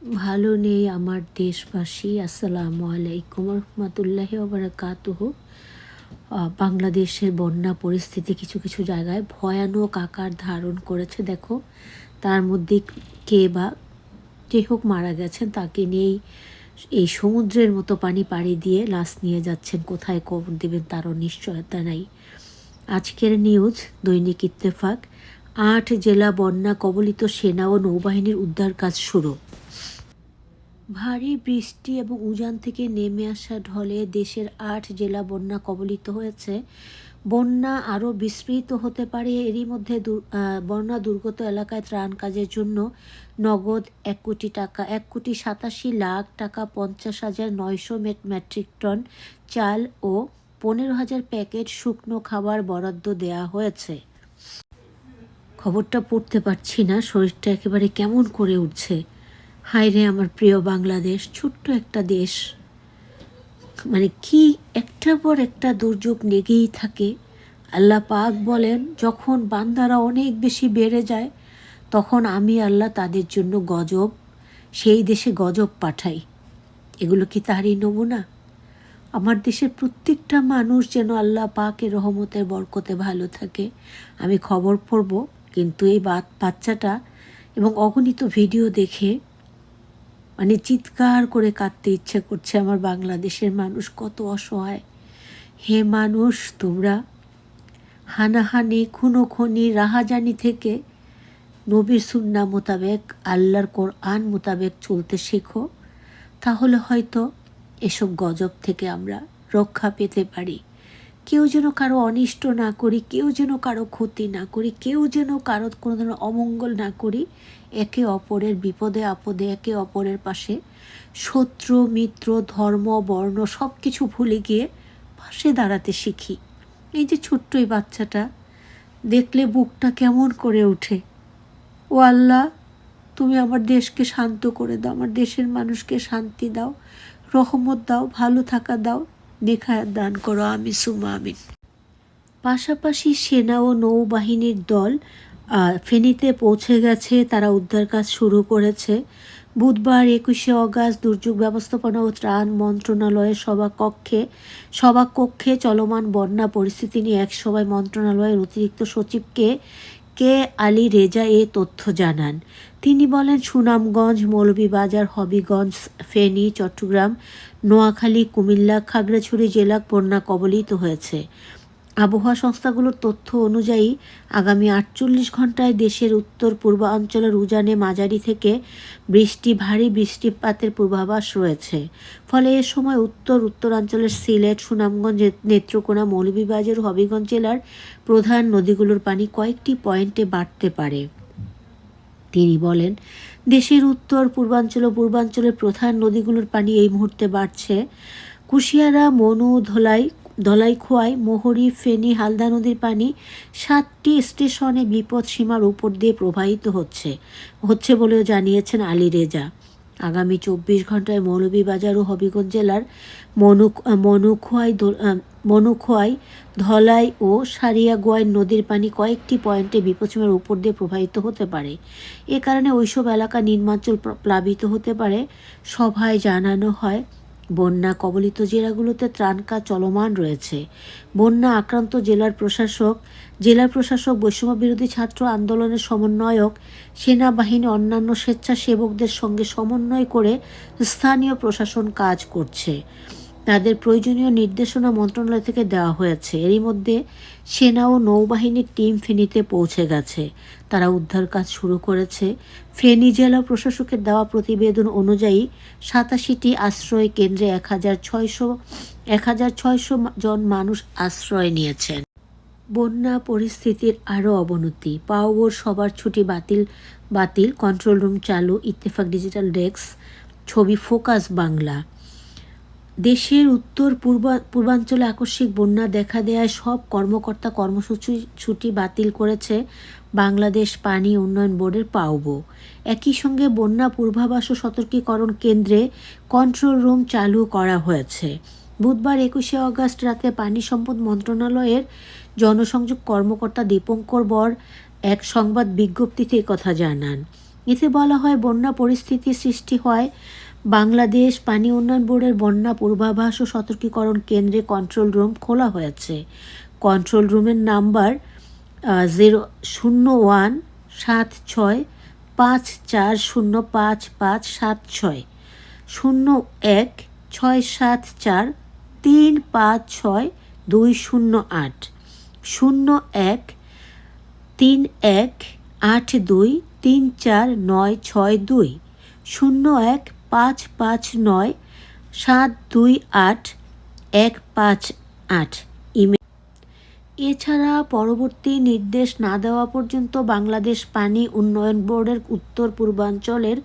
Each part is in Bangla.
ভালো নেই আমার দেশবাসী, আসসালামু আলাইকুম রহমতুল্লাহি ওবরাকাতুহ বাংলাদেশের বন্যা পরিস্থিতি কিছু কিছু জায়গায় ভয়ানক আকার ধারণ করেছে, দেখো। তার মধ্যে কে বা যে হোক মারা গেছেন, তাকে নিয়েই এই সমুদ্রের মতো পানি পাড়ি দিয়ে লাশ নিয়ে যাচ্ছেন। কোথায় কবর দেবেন তারও নিশ্চয়তা নাই। আজকের নিউজ, দৈনিক ইত্তেফাক। আট জেলা বন্যা কবলিত সেনা ও নৌবাহিনীর উদ্ধার কাজ শুরু। ভারী বৃষ্টি এবং উজান থেকে নেমে আসা ঢলে দেশের আট জেলা বন্যা কবলিত হয়েছে। বন্যা আরও বিস্তৃত হতে পারে। এরই মধ্যে বন্যা দুর্গত এলাকায় ত্রাণ কাজের জন্য নগদ এক কোটি টাকা, এক কোটি সাতাশি লাখ টাকা পঞ্চাশ হাজার নয়শো মেট্রিক টন চাল ও পনেরো হাজার প্যাকেট শুকনো খাবার বরাদ্দ দেয়া হয়েছে। খবরটা পড়তে পারছি না। শরীরটা একেবারে কেমন করে উঠছে? হায় রে আমার প্রিয় বাংলাদেশ, ছোট্ট একটা দেশ। মানে কি একটা পর একটা দুর্যোগ লেগেই থাকে। আল্লাহ পাক বলেন, যখন বান্দারা অনেক বেশি বেড়ে যায়, তখন আমি আল্লাহ তাদের জন্য গজব, সেই দেশে গজব পাঠাই। এগুলো কি তারই নমুনা? আমার দেশের প্রত্যেকটা মানুষ যেন আল্লাহ পাকের রহমতের বরকতে ভালো থাকে। আমি খবর পড়ব, কিন্তু এই বাচ্চাটা এবং অগণিত ভিডিও দেখে মানে চিৎকার করে কাঁদতে ইচ্ছে করছে আমার বাংলাদেশের মানুষ, কত অসহায়। হে মানুষ, তোমরা হানাহানি খুনো খনি রাহাজানি থেকে নবীর সুন্না মোতাবেক, আল্লাহর কোরআন মোতাবেক চলতে শেখো, তাহলে হয়তো এসব গজব থেকে আমরা রক্ষা পেতে পারি। কেউ যেন কারও অনিষ্ট না করি, কেউ যেন কারও ক্ষতি না করি, কেউ যেন কারও কোনো ধরনের অমঙ্গল না করি, একে অপরের বিপদে, আপদে, একে অপরের পাশে। শত্রু, মিত্র, ধর্ম, বর্ণ সব কিছু ভুলে গিয়ে পাশে দাঁড়াতে শিখি। এই যে ছোট্ট এই বাচ্চাটা, দেখলে বুকটা কেমন করে ওঠে। ও আল্লাহ, তুমি আমার দেশকে শান্ত করে দাও, আমার দেশের মানুষকে শান্তি দাও, রহমত দাও, ভালো থাকা দাও। নেখায়াত দান করো আমি সুমা আমিন। পাশাপাশি সেনা ও নৌবাহিনীর দল ফেনীতে পৌঁছে গেছে, তারা উদ্ধার কাজ শুরু করেছে। বুধবার একুশে অগাস্ট দুর্যোগ ব্যবস্থাপনা ও ত্রাণ মন্ত্রণালয়ের সভাকক্ষে সভাকক্ষে চলমান বন্যা পরিস্থিতি নিয়ে এক সভায় মন্ত্রণালয়ের অতিরিক্ত সচিবকে কে আলী রেজা এ তথ্য জানান। তিনি বলেন, সুনামগঞ্জ, মৌলভীবাজার, হবিগঞ্জ, ফেনী, চট্টগ্রাম, নোয়াখালী, কুমিল্লা, খাগড়াছড়ি জেলা বন্যা কবলিত হয়েছে। আবহাওয়া সংস্থাগুলোর তথ্য অনুযায়ী, আগামী আটচল্লিশ ঘন্টায় দেশের উত্তর পূর্বাঞ্চলের উজানে মাঝারি থেকে বৃষ্টি, ভারী বৃষ্টিপাতের পূর্বাভাস রয়েছে। ফলে এ সময় উত্তর, উত্তরাঞ্চলের সিলেট, সুনামগঞ্জ, নেত্রকোনা, মৌলভীবাজার হবিগঞ্জ জেলার প্রধান নদীগুলোর পানি কয়েকটি পয়েন্টে বাড়তে পারে। তিনি বলেন, দেশের উত্তর, পূর্বাঞ্চল ও পূর্বাঞ্চলের প্রধান নদীগুলোর পানি এই মুহূর্তে বাড়ছে। কুশিয়ারা, মনু, ধলাই ধলাইখোয়াই মোহরি, ফেনী, হালদা নদীর পানি সাতটি স্টেশনে বিপদ সীমার উপর দিয়ে প্রবাহিত হচ্ছে। হচ্ছে বলেও জানিয়েছেন আলী রেজা। আগামী চব্বিশ ঘন্টায় মৌলভীবাজার ও হবিগঞ্জ জেলার মনু মনুখোয়াই মনুখোয়াই ধলাই ও সারিয়াগোয়াই নদীর পানি কয়েকটি পয়েন্টে বিপদসীমার উপর দিয়ে প্রবাহিত হতে পারে। এ কারণে ওইসব এলাকা নির্মাঞ্চল প্লাবিত হতে পারে, সভায় জানানো হয়। বন্যা কবলিত জেলাগুলোতে ত্রাণ কাজ চলমান রয়েছে। বন্যা আক্রান্ত জেলার প্রশাসক জেলা প্রশাসক বৈষম্য বিরোধী ছাত্র আন্দোলনের সমন্বয়ক, সেনাবাহিনী, অন্যান্য স্বেচ্ছাসেবকদের সঙ্গে সমন্বয় করে স্থানীয় প্রশাসন কাজ করছে। তাদের প্রয়োজনীয় নির্দেশনা মন্ত্রণালয় থেকে দেওয়া হয়েছে। এরই মধ্যে সেনা ও নৌবাহিনীর টিম ফেনীতে পৌঁছে গেছে। তারা উদ্ধার কাজ শুরু করেছে। ফেনী জেলা প্রশাসকের দেওয়া প্রতিবেদন অনুযায়ী সাতাশিটি আশ্রয় কেন্দ্রে এক হাজার ছয়শো, এক হাজার ছয়শো জন মানুষ আশ্রয় নিয়েছেন। বন্যা পরিস্থিতির আরও অবনতি। পাওয়ার সবার ছুটি বাতিল বাতিল, কন্ট্রোল রুম চালু, ইত্তেফাক ডিজিটাল ডেস্ক, ছবি ফোকাস বাংলা। দেশের উত্তর পূর্বা, পূর্বাঞ্চলে আকস্মিক বন্যা দেখা দেয়ায় সব কর্মকর্তা কর্মসূচি, ছুটি বাতিল করেছে বাংলাদেশ পানি উন্নয়ন বোর্ডের পাওবো। একই সঙ্গে বন্যা পূর্বাভাস ও সতর্কীকরণ কেন্দ্রে কন্ট্রোল রুম চালু করা হয়েছে। বুধবার একুশে অগস্ট রাতে পানি সম্পদ মন্ত্রণালয়ের জনসংযোগ কর্মকর্তা দীপঙ্কর বর এক সংবাদ বিজ্ঞপ্তিতে কথা জানান। এতে বলা হয়, বন্যা পরিস্থিতি সৃষ্টি হয় বাংলাদেশ পানি উন্নয়ন বোর্ডের বন্যা পূর্বাভাস ও সতর্কীকরণ কেন্দ্রে কন্ট্রোল রুম খোলা হয়েছে। কন্ট্রোল রুমের নাম্বার জিরো শূন্য ওয়ান সাত ছয়, পাঁচ চার শূন্য পাঁচ পাঁচ সাত ছয়। শূন্য এক, ছয় সাত চার, তিন পাঁচ ছয়, দুই শূন্য আট। শূন্য এক, তিন এক, আট দুই, তিন চার, নয় ছয় দুই। শূন্য এক পাঁচ পাঁচ নয়, সাত দুই আট, এক পাঁচ আট। ইমেল এছাড়া পরবর্তী নির্দেশ না দেওয়া পর্যন্ত বাংলাদেশ পানি উন্নয়ন বোর্ডের উত্তর পূর্বাঞ্চলের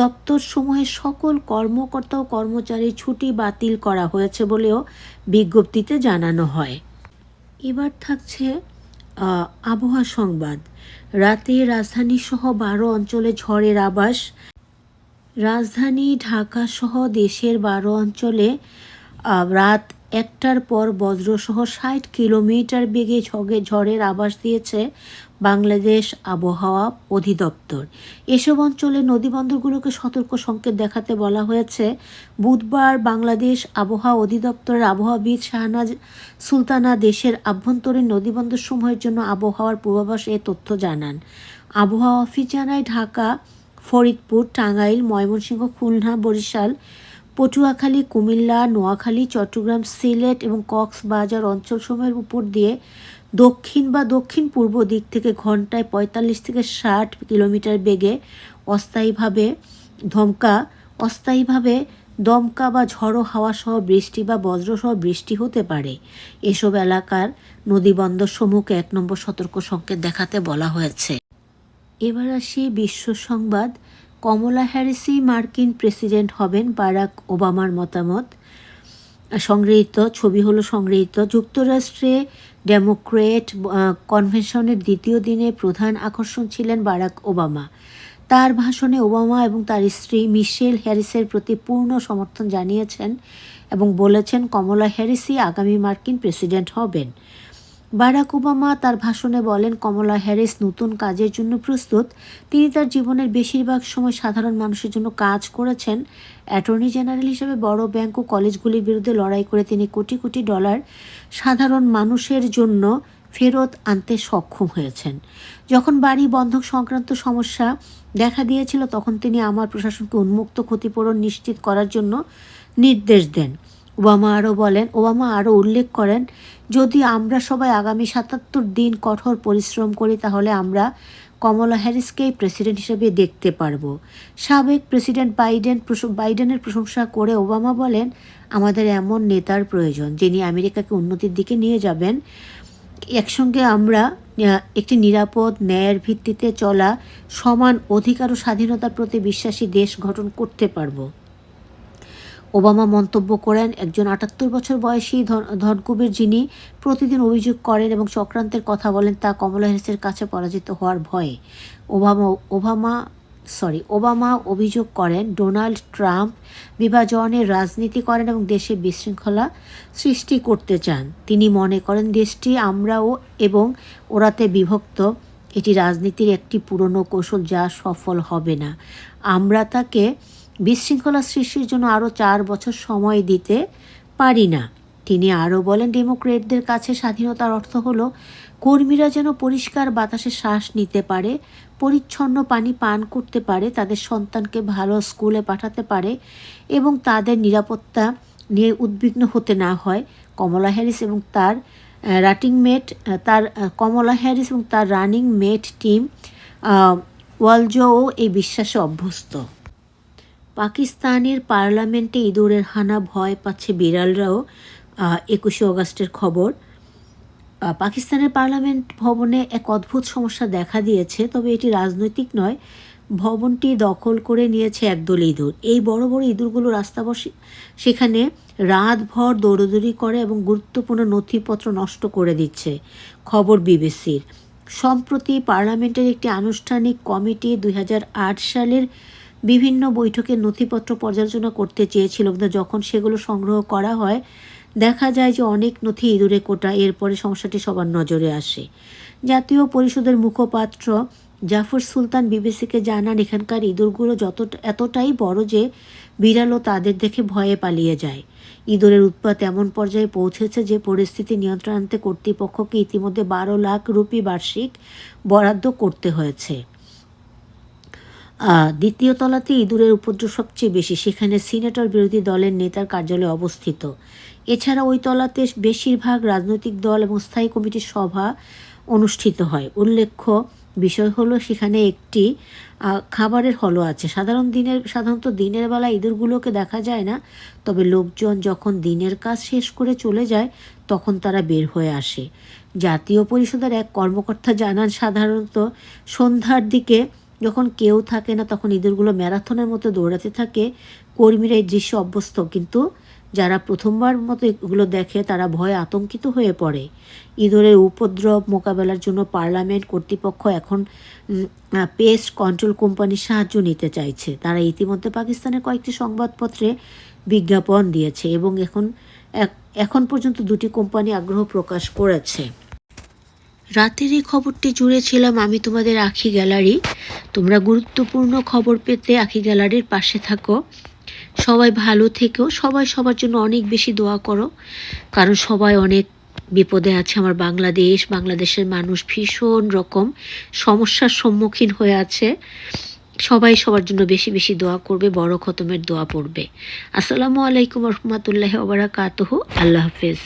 দপ্তরসমূহের সকল কর্মকর্তা ও কর্মচারী ছুটি বাতিল করা হয়েছে বলেও বিজ্ঞপ্তিতে জানানো হয়। এবার থাকছে আবহাওয়া সংবাদ। রাতে রাজধানী সহ বারো অঞ্চলে ঝড়ের আবাস রাজধানী ঢাকা সহ দেশের বারো অঞ্চলে রাত একটার পর বজ্রসহ ষাট কিলোমিটার বেগে ঝগে, ঝড়ের আবাস দিয়েছে বাংলাদেশ আবহাওয়া অধিদপ্তর। এসব অঞ্চলে নদীবন্দরগুলোকে সতর্ক সংকেত দেখাতে বলা হয়েছে। বুধবার বাংলাদেশ আবহাওয়া অধিদপ্তরের আবহাওয়াবিদ শাহনাজ সুলতানা দেশের আভ্যন্তরীণ নদীবন্দরসমূহের জন্য আবহাওয়ার পূর্বাভাস এ তথ্য জানান। আবহাওয়া অফিস জানায়, ঢাকা ফরিদপুর, টাঙ্গাইল, ময়মনসিংহ, খুলনা, বরিশাল, পটুয়াখালী, কুমিল্লা, নোয়াখালী, চট্টগ্রাম, সিলেট এবং কক্সবাজার অঞ্চলসমূহের উপর দিয়ে দক্ষিণ বা দক্ষিণ পূর্ব দিক থেকে ঘন্টায় পঁয়তাল্লিশ থেকে ষাট কিলোমিটার বেগে অস্থায়ীভাবে ধমকা, অস্থায়ীভাবে দমকা বা ঝড়ো হাওয়া সহ বৃষ্টি বা বজ্রসহ বৃষ্টি হতে পারে। এসব এলাকার নদীবন্দর সমূহকে এক নম্বর সতর্ক সংকেত দেখাতে বলা হয়েছে। এবার আসি বিশ্ব সংবাদ। কমলা হ্যারিসই মার্কিন প্রেসিডেন্ট হবেন বারাক ওবামার মতামত। সংগৃহীত, ছবি হলো সংগৃহীত। যুক্তরাষ্ট্রে ডেমোক্রেট কনভেনশনের দ্বিতীয় দিনে প্রধান আকর্ষণ ছিলেন বারাক ওবামা। তার ভাষণে ওবামা এবং তার স্ত্রী মিশেল হ্যারিসের প্রতি পূর্ণ সমর্থন জানিয়েছেন এবং বলেছেন, কমলা হ্যারিসই আগামী মার্কিন প্রেসিডেন্ট হবেন। বারাক ওবামা তার ভাষণে বলেন, কমলা হ্যারিস নতুন কাজের জন্য প্রস্তুত। তিনি তার জীবনের বেশিরভাগ সময় সাধারণ মানুষের জন্য কাজ করেছেন। অ্যাটর্নি জেনারেল হিসেবে বড় ব্যাংক ও কলেজগুলির বিরুদ্ধে লড়াই করে তিনি কোটি কোটি ডলার সাধারণ মানুষের জন্য ফেরত আনতে সক্ষম হয়েছেন। যখন বাড়ি বন্ধক সংক্রান্ত সমস্যা দেখা দিয়েছিল, তখন তিনি আমার প্রশাসনকে উন্মুক্ত ক্ষতিপূরণ নিশ্চিত করার জন্য নির্দেশ দেন। ওবামা আরও বলেন, ওবামা আরও উল্লেখ করেন, যদি আমরা সবাই আগামী সাতাত্তর দিন কঠোর পরিশ্রম করি, তাহলে আমরা কমলা হ্যারিসকেই প্রেসিডেন্ট হিসেবে দেখতে পারব। সাবেক প্রেসিডেন্ট বাইডেন বাইডেনের প্রশংসা করে ওবামা বলেন, আমাদের এমন নেতার প্রয়োজন, যিনি আমেরিকাকে উন্নতির দিকে নিয়ে যাবেন। একসঙ্গে আমরা একটি নিরাপদ ন্যায়ের ভিত্তিতে চলা সমান অধিকার ও স্বাধীনতার প্রতি বিশ্বাসী দেশ গঠন করতে পারব। ওবামা মন্তব্য করেন, একজন আটাত্তর বছর বয়সী ধন- ধনকুবের যিনি প্রতিদিন অভিযোগ করেন এবং চক্রান্তের কথা বলেন, তা কমলা হ্যারিসের কাছে পরাজিত হওয়ার ভয়ে। ওবামা ওবামা সরি ওবামা অভিযোগ করেন, ডোনাল্ড ট্রাম্প বিভাজনের রাজনীতি করেন এবং দেশে বিশৃঙ্খলা সৃষ্টি করতে চান। তিনি মনে করেন, দেশটি আমরাও এবং ওরাতে বিভক্ত, এটি রাজনীতির একটি পুরনো কৌশল যা সফল হবে না। আমরা তাকে বিশৃঙ্খলা সৃষ্টির জন্য আরও চার বছর সময় দিতে পারি না। তিনি আরও বলেন ডেমোক্রেটদের কাছে স্বাধীনতার অর্থ হলো, কর্মীরা যেন পরিষ্কার বাতাসে শ্বাস নিতে পারে, পরিচ্ছন্ন পানি পান করতে পারে, তাদের সন্তানকে ভালো স্কুলে পাঠাতে পারে এবং তাদের নিরাপত্তা নিয়ে উদ্বিগ্ন হতে না হয়। কমলা হ্যারিস এবং তার রাটিং মেট তার কমলা হ্যারিস এবং তার রানিং মেট টিম ওয়ালজও এই বিশ্বাসে অভ্যস্ত। পাকিস্তানের পার্লামেন্টে ইঁদুরের হানা ভয় পাচ্ছে বিড়ালরাও একুশে অগস্টের খবর। পাকিস্তানের পার্লামেন্ট ভবনে এক অদ্ভুত সমস্যা দেখা দিয়েছে, তবে এটি রাজনৈতিক নয়। ভবনটি দখল করে নিয়েছে একদল ইঁদুর। এই বড় বড় ইঁদুরগুলো রাস্তা বসে, সেখানে রাতভর দৌড়দৌড়ি করে এবং গুরুত্বপূর্ণ নথিপত্র নষ্ট করে দিচ্ছে, খবর বিবিসির। সম্প্রতি পার্লামেন্টের একটি আনুষ্ঠানিক কমিটি দু হাজার আট সালের বিভিন্ন বৈঠকের নথিপত্র পর্যালোচনা করতে চেয়েছিল। কিন্তু যখন সেগুলো সংগ্রহ করা হয়, দেখা যায় যে অনেক নথি ইঁদুরে কোটা, এরপরে সমস্যাটি সবার নজরে আসে। জাতীয় পরিষদের মুখপাত্র জাফর সুলতান বিবিসিকে জানান, এখানকার ইঁদুরগুলো যত এতটাই বড় যে বিড়ালও তাদের দেখে ভয়ে পালিয়ে যায়। ইঁদুরের উৎপাত এমন পর্যায়ে পৌঁছেছে যে পরিস্থিতি নিয়ন্ত্রণ আনতে কর্তৃপক্ষকে ইতিমধ্যে বারো লাখ রুপি বার্ষিক বরাদ্দ করতে হয়েছে। দ্বিতীয় তলাতে ইঁদুরের উপদ্রব সবচেয়ে বেশি, সেখানে সিনেটর বিরোধী দলের নেতার কার্যালয় অবস্থিত। এছাড়া ওই তলাতে বেশিরভাগ রাজনৈতিক দল এবং স্থায়ী কমিটির সভা অনুষ্ঠিত হয়। উল্লেখ্য বিষয় হলো, সেখানে একটি খাবারের হলও আছে। সাধারণ দিনের, সাধারণত দিনের বেলা ইঁদুরগুলোকে দেখা যায় না, তবে লোকজন যখন দিনের কাজ শেষ করে চলে যায়, তখন তারা বের হয়ে আসে। জাতীয় পরিষদের এক কর্মকর্তা জানান, সাধারণত সন্ধ্যার দিকে যখন কেউ থাকে না, তখন ইঁদুরগুলো ম্যারাথনের মতো দৌড়াতে থাকে। কর্মীরা এই দৃশ্য অভ্যস্ত, কিন্তু যারা প্রথমবার মতো এগুলো দেখে, তারা ভয়ে আতঙ্কিত হয়ে পড়ে। ইঁদুরের উপদ্রব মোকাবেলার জন্য পার্লামেন্ট কর্তৃপক্ষ এখন পেস্ট কন্ট্রোল কোম্পানির সাহায্য নিতে চাইছে। তারা ইতিমধ্যে পাকিস্তানের কয়েকটি সংবাদপত্রে বিজ্ঞাপন দিয়েছে এবং এখন এখন পর্যন্ত দুটি কোম্পানি আগ্রহ প্রকাশ করেছে। রাতের এই খবরটি জুড়ে ছিলাম আমি তোমাদের আখি গ্যালারি। তোমরা গুরুত্বপূর্ণ খবর পেতে আখি গ্যালারির পাশে থাকো। সবাই ভালো থেকেও সবাই সবার জন্য অনেক বেশি দোয়া করো। কারণ সবাই অনেক বিপদে আছে। আমার বাংলাদেশ, বাংলাদেশের মানুষ ভীষণ রকম সমস্যার সম্মুখীন হয়ে আছে। সবাই সবার জন্য বেশি বেশি দোয়া করবে, বড় খতমের দোয়া পড়বে। আসসালামু আলাইকুম রহমতুল্লাহ ওবরাকাতহ আল্লাহ হাফেজ।